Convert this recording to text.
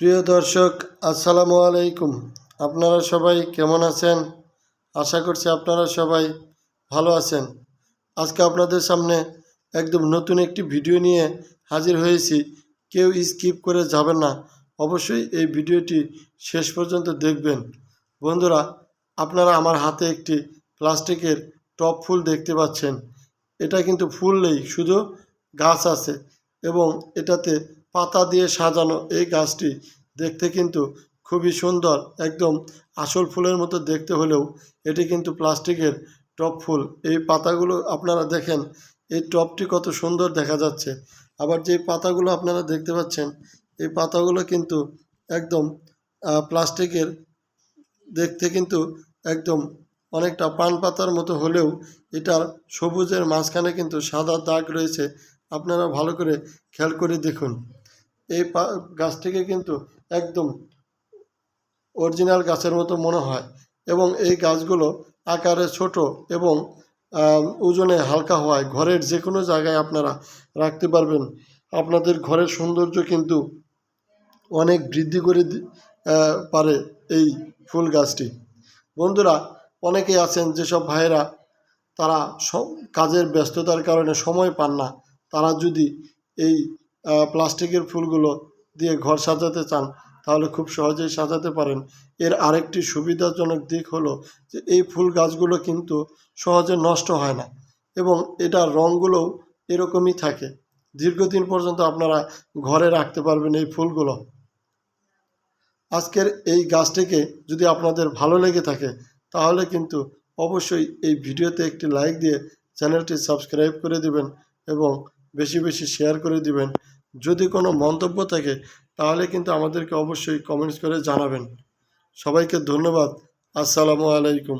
প্রিয় দর্শক, আসসালামু আলাইকুম। আপনারা সবাই কেমন আছেন? আশা করছি আপনারা সবাই ভালো আছেন। আজকে আপনাদের সামনে একদম নতুন একটি ভিডিও নিয়ে হাজির হয়েছি। কেউ স্কিপ করে যাবেন না। অবশ্যই এই ভিডিওটি শেষ পর্যন্ত দেখবেন। বন্ধুরা, আপনারা আমার হাতে একটি প্লাস্টিকের টপ ফুল দেখতে পাচ্ছেন। এটা কিন্তু ফুল নেই, শুধু গাছ আছে এবং এটাতে পাতা দিয়ে সাজানো এই গাছটি দেখতে কিন্তু খুবই সুন্দর। একদম আসল ফুলের মতো দেখতে হলেও এটি কিন্তু প্লাস্টিকের টপ ফুল। এই পাতাগুলো আপনারা দেখেন, এই টপটি কত সুন্দর দেখা যাচ্ছে। আবার যে পাতাগুলো আপনারা দেখতে পাচ্ছেন, এই পাতাগুলো কিন্তু একদম প্লাস্টিকের দেখতে কিন্তু একদম অনেকটা পান পাতার মতো হলেও এটার সবুজের মাঝখানে কিন্তু সাদা দাগ রয়েছে। আপনারা ভালো করে খেয়াল করে দেখুন। এই পা, গাছটিকে কিন্তু একদম অরিজিনাল গাছের মতো মনে হয় এবং এই গাছগুলো আকারে ছোট এবং ওজনে হালকা হওয়ায় ঘরের যে কোনো জায়গায় আপনারা রাখতে পারবেন। আপনাদের ঘরের সৌন্দর্য কিন্তু অনেক বৃদ্ধি করে পারে এই ফুল গাছটি। বন্ধুরা, অনেকেই আছেন যেসব ভাইয়েরা তারা সব কাজের ব্যস্ততার কারণে সময় পান না, তারা যদি এই প্লাস্টিকের ফুলগুলো দিয়ে ঘর সাজাতে চান, তাহলে খুব সহজেই সাজাতে পারেন। এর আরেকটি সুবিধাজনক দিক হলো যে এই ফুল গাছগুলো কিন্তু সহজে নষ্ট হয় না এবং এটার রঙগুলোও এরকমই থাকে। দীর্ঘদিন পর্যন্ত আপনারা ঘরে রাখতে পারবেন এই ফুলগুলো। আজকের এই গাছটিকে যদি আপনাদের ভালো লেগে থাকে, তাহলে কিন্তু অবশ্যই এই ভিডিওতে একটি লাইক দিয়ে চ্যানেলটি সাবস্ক্রাইব করে দিবেন এবং বেশি বেশি শেয়ার করে দিবেন। যদি কোনো মন্তব্য থাকে, তাহলে কিন্তু আমাদেরকে অবশ্যই কমেন্টস করে জানাবেন। সবাইকে ধন্যবাদ। আসসালামু আলাইকুম।